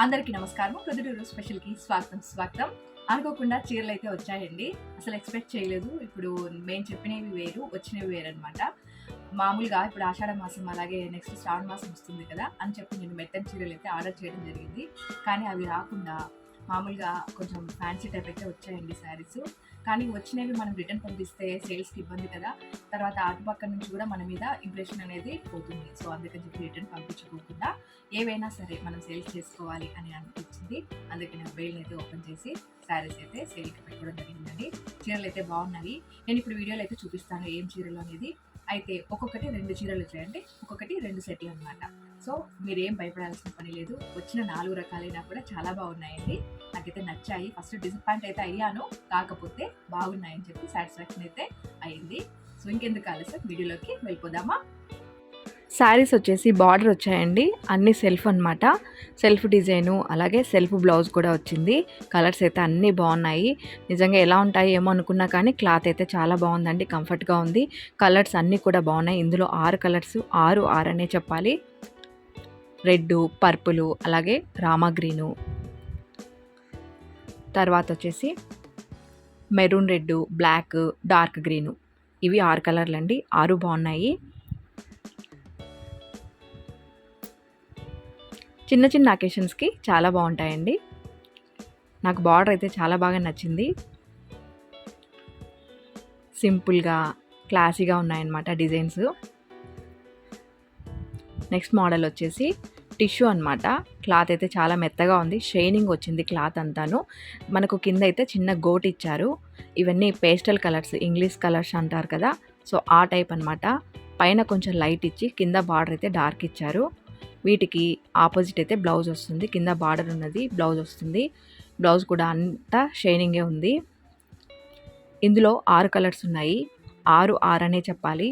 అందరికీ నమస్కారం. ప్రొద్దుటూరు స్పెషల్కి స్వాగతం స్వాగతం. అనుకోకుండా చీరలు అయితే వచ్చాయండి. అసలు ఎక్స్పెక్ట్ చేయలేదు. ఇప్పుడు మేము చెప్పినవి వేరు వచ్చినవి వేరు అనమాట మామూలుగా ఇప్పుడు ఆషాఢ మాసం అలాగే నెక్స్ట్ శ్రావణ మాసం వస్తుంది కదా అని చెప్పి నేను మెత్తని చీరలు అయితే ఆర్డర్ చేయడం జరిగింది. కానీ అవి రాకుండా మామూలుగా కొంచెం ఫ్యాన్సీ టైప్ అయితే వచ్చాయండి శారీస్. కానీ వచ్చినవి మనం రిటర్న్ పంపిస్తే సేల్స్కి ఇబ్బంది కదా తర్వాత అటుపక్క నుంచి కూడా మన మీద ఇంప్రెషన్ అనేది పోతుంది. సో అందుకని చెప్పి రిటర్న్ పంపించుకోకుండా ఏవైనా సరే మనం సేల్స్ చేసుకోవాలి అని అనిపించింది. అందుకే నేను బెయిల్ అయితే ఓపెన్ చేసి శారీస్ అయితే సేల్కి పెట్టుకోవడం జరిగిందండి. చీరలు అయితే బాగున్నాయి. నేను ఇప్పుడు వీడియోలో అయితే చూపిస్తాను ఏం చీరలు అనేది. అయితే ఒక్కొక్కటి రెండు చీరలు వచ్చాయండి. ఒక్కొక్కటి రెండు సెట్లు అనమాట సో మీరు ఏం భయపడాల్సిన పని లేదు. వచ్చిన నాలుగు రకాలైనా కూడా చాలా బాగున్నాయండి. నాకైతే నచ్చాయి. ఫస్ట్ డిసప్పాయింట్ అయితే అయ్యాను. కాకపోతే బాగున్నాయని చెప్పి సాటిస్ఫాక్షన్ అయితే అయింది. సో ఇంకెందుకు ఆలస్యం? వీడియోలోకి వెళ్ళిపోదామా? శారీస్ వచ్చేసి బార్డర్ వచ్చాయండి. అన్ని సెల్ఫ్ అన్నమాట. సెల్ఫ్ డిజైను అలాగే సెల్ఫ్ బ్లౌజ్ కూడా వచ్చింది. కలర్స్ అయితే అన్నీ బాగున్నాయి. నిజంగా ఎలా ఉంటాయి ఏమో అనుకున్నా కానీ క్లాత్ అయితే చాలా బాగుందండి. కంఫర్ట్గా ఉంది. కలర్స్ అన్నీ కూడా బాగున్నాయి. ఇందులో ఆరు కలర్స్ ఆరు ఆరు అనే చెప్పాలి. రెడ్ పర్పులు అలాగే రామా గ్రీను తర్వాత వచ్చేసి maroon red black dark green. ఇవి ఆరు కలర్లు అండి. ఆరు బాగున్నాయి. చిన్న చిన్న అకేషన్స్కి చాలా బాగుంటాయండి. నాకు బార్డర్ అయితే చాలా బాగా నచ్చింది. సింపుల్గా క్లాసీగా ఉన్నాయన్నమాట డిజైన్స్. నెక్స్ట్ మోడల్ వచ్చేసి టిష్యూ అనమాట క్లాత్ అయితే చాలా మెత్తగా ఉంది. షైనింగ్ వచ్చింది క్లాత్ అంతాను. మనకు కింద అయితే చిన్న గోట్ ఇచ్చారు. ఇవన్నీ పేస్టల్ కలర్స్ ఇంగ్లీష్ కలర్స్ అంటారు కదా. సో ఆ టైప్ అనమాట పైన కొంచెం లైట్ ఇచ్చి కింద బార్డర్ అయితే డార్క్ ఇచ్చారు. వీటికి ఆపోజిట్ అయితే బ్లౌజ్ వస్తుంది. కింద బార్డర్ ఉన్నది బ్లౌజ్ వస్తుంది. బ్లౌజ్ కూడా అంతా షైనింగే ఉంది. ఇందులో ఆరు కలర్స్ ఉన్నాయి. ఆరు ఆరు అనే చెప్పాలి.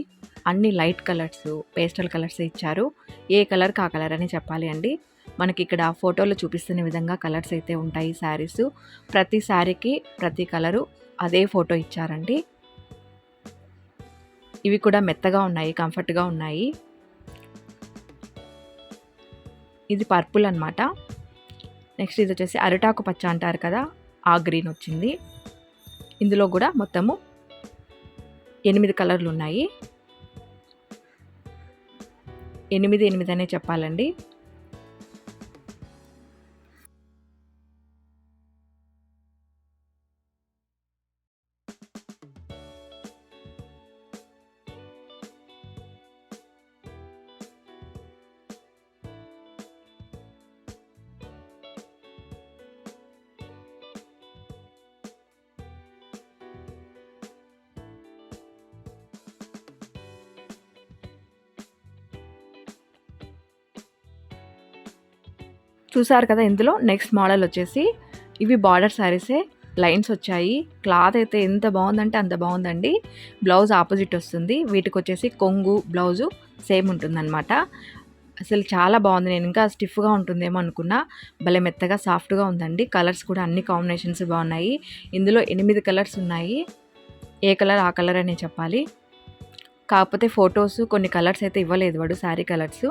అన్ని లైట్ కలర్స్ పేస్టల్ కలర్స్ ఇచ్చారు. ఏ కలర్కి ఆ కలర్ అని చెప్పాలి అండి. మనకి ఇక్కడ ఫోటోలో చూపిస్తున్న విధంగా కలర్స్ అయితే ఉంటాయి శారీస్. ప్రతి శారీకి ప్రతి కలరు అదే ఫోటో ఇచ్చారండి. ఇవి కూడా మెత్తగా ఉన్నాయి కంఫర్ట్గా ఉన్నాయి. ఇది పర్పుల్ అనమాట నెక్స్ట్ ఇది వచ్చేసి అరిటాకు పచ్చ అంటారు కదా ఆ గ్రీన్ వచ్చింది. ఇందులో కూడా మొత్తము ఎనిమిది కలర్లు ఉన్నాయి. ఎనిమిది ఎనిమిది అనే చెప్పాలండి. చూసారు కదా ఇందులో నెక్స్ట్ మోడల్ వచ్చేసి ఇవి బార్డర్ శారీసే లైన్స్ వచ్చాయి. క్లాత్ అయితే ఎంత బాగుందంటే అంత బాగుందండి. బ్లౌజ్ ఆపోజిట్ వస్తుంది. వీటికి వచ్చేసి కొంగు బ్లౌజు సేమ్ ఉంటుందన్నమాట. అసలు చాలా బాగుంది. నేను ఇంకా స్టిఫ్గా ఉంటుందేమో అనుకున్నా. భలే మెత్తగా సాఫ్ట్గా ఉందండి. కలర్స్ కూడా అన్ని కాంబినేషన్స్ బాగున్నాయి. ఇందులో ఎనిమిది కలర్స్ ఉన్నాయి. ఏ కలర్ ఆ కలర్ అనే చెప్పాలి. కాకపోతే ఫొటోస్ కొన్ని కలర్స్ అయితే ఇవ్వలేదు వాడు శారీ కలర్స్.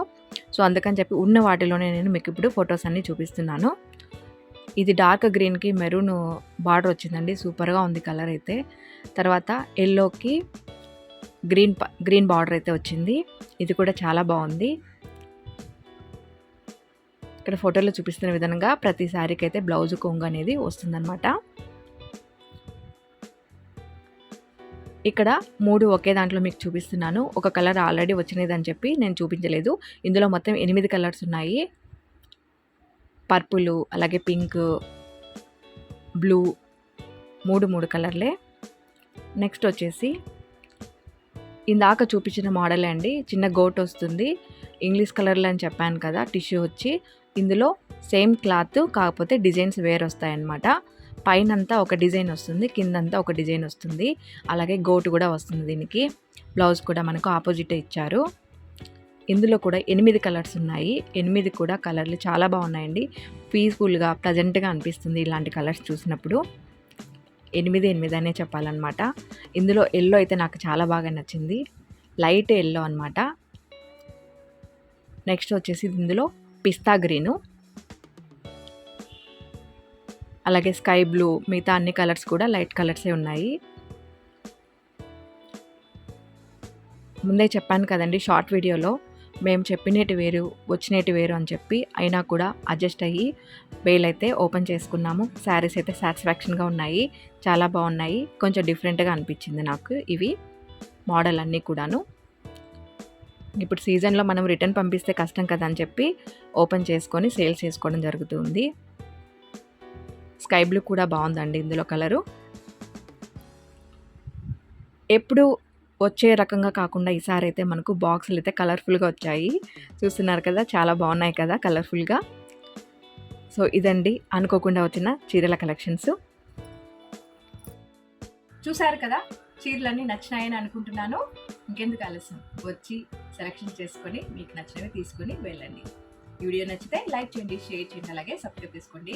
సో అందుకని చెప్పి ఉన్న వాటిలోనే నేను మీకు ఇప్పుడు ఫొటోస్ అన్నీ చూపిస్తున్నాను. ఇది డార్క్ గ్రీన్కి మెరూన్ బార్డర్ వచ్చిందండి. సూపర్గా ఉంది కలర్ అయితే. తర్వాత ఎల్లోకి గ్రీన్ గ్రీన్ బార్డర్ అయితే వచ్చింది. ఇది కూడా చాలా బాగుంది. ఇక్కడ ఫోటోలో చూపిస్తున్న విధంగా ప్రతి శారీకి అయితే బ్లౌజ్ కొంగు అనేది వస్తుందన్నమాట. ఇక్కడ మూడు ఒకే దాంట్లో మీకు చూపిస్తున్నాను. ఒక కలర్ ఆల్రెడీ వచ్చినది అని చెప్పి నేను చూపించలేదు. ఇందులో మొత్తం ఎనిమిది కలర్స్ ఉన్నాయి. పర్పులు అలాగే పింక్ బ్లూ మూడు మూడు కలర్లే. నెక్స్ట్ వచ్చేసి ఇందాక చూపించిన మోడల్ అండి. చిన్న గోట్ వస్తుంది. ఇంగ్లీష్ కలర్లో అని చెప్పాను కదా టిష్యూ వచ్చి. ఇందులో సేమ్ క్లాత్ కాకపోతే డిజైన్స్ వేరు వస్తాయన్నమాట పైనంతా ఒక డిజైన్ వస్తుంది కిందంతా ఒక డిజైన్ వస్తుంది. అలాగే గోటు కూడా వస్తుంది దీనికి. బ్లౌజ్ కూడా మనకు ఆపోజిట్ ఇచ్చారు. ఇందులో కూడా ఎనిమిది కలర్స్ ఉన్నాయి. ఎనిమిది కూడా కలర్లు చాలా బాగున్నాయండి. పీస్ఫుల్గా ప్రజెంట్గా అనిపిస్తుంది ఇలాంటి కలర్స్ చూసినప్పుడు. ఎనిమిది ఎనిమిది అనే చెప్పాలన్నమాట. ఇందులో ఎల్లో అయితే నాకు చాలా బాగా నచ్చింది. లైట్ ఎల్లో అనమాట నెక్స్ట్ వచ్చేసి ఇందులో పిస్తా గ్రీను. అలాగే స్కై బ్లూ మిగతా అన్ని కలర్స్ కూడా లైట్ కలర్సే ఉన్నాయి. ముందే చెప్పాను కదండి షార్ట్ వీడియోలో మేము చెప్పినటి వేరు వచ్చినటి వేరు అని చెప్పి అయినా కూడా అడ్జస్ట్ అయ్యి బేల్ అయితే ఓపెన్ చేసుకున్నాము. శారీస్ అయితే సాటిస్ఫాక్షన్గా ఉన్నాయి. చాలా బాగున్నాయి. కొంచెం డిఫరెంట్గా అనిపించింది నాకు ఇవి మోడల్ అన్నీ కూడాను. ఇప్పుడు సీజన్లో మనం రిటర్న్ పంపిస్తే కష్టం కదా అని చెప్పి ఓపెన్ చేసుకొని సేల్స్ చేసుకోవడం జరుగుతుంది. స్కై బ్లూ కూడా బాగుందండి ఇందులో కలరు. ఎప్పుడు వచ్చే రకంగా కాకుండా ఈసారి అయితే మనకు బాక్సులు అయితే కలర్ఫుల్గా వచ్చాయి. చూస్తున్నారు కదా చాలా బాగున్నాయి కదా కలర్ఫుల్గా. సో ఇదండి అనుకోకుండా వచ్చిన చీరల కలెక్షన్స్. చూసారు కదా చీరలన్నీ నచ్చినాయని అనుకుంటున్నాను. ఇంకెందుకు ఆలస్యం? వచ్చి సెలెక్షన్ చేసుకొని మీకు నచ్చినవి తీసుకొని వెళ్ళండి. వీడియో నచ్చితే లైక్ చేయండి షేర్ చేయండి అలాగే సబ్స్క్రైబ్ చేసుకోండి.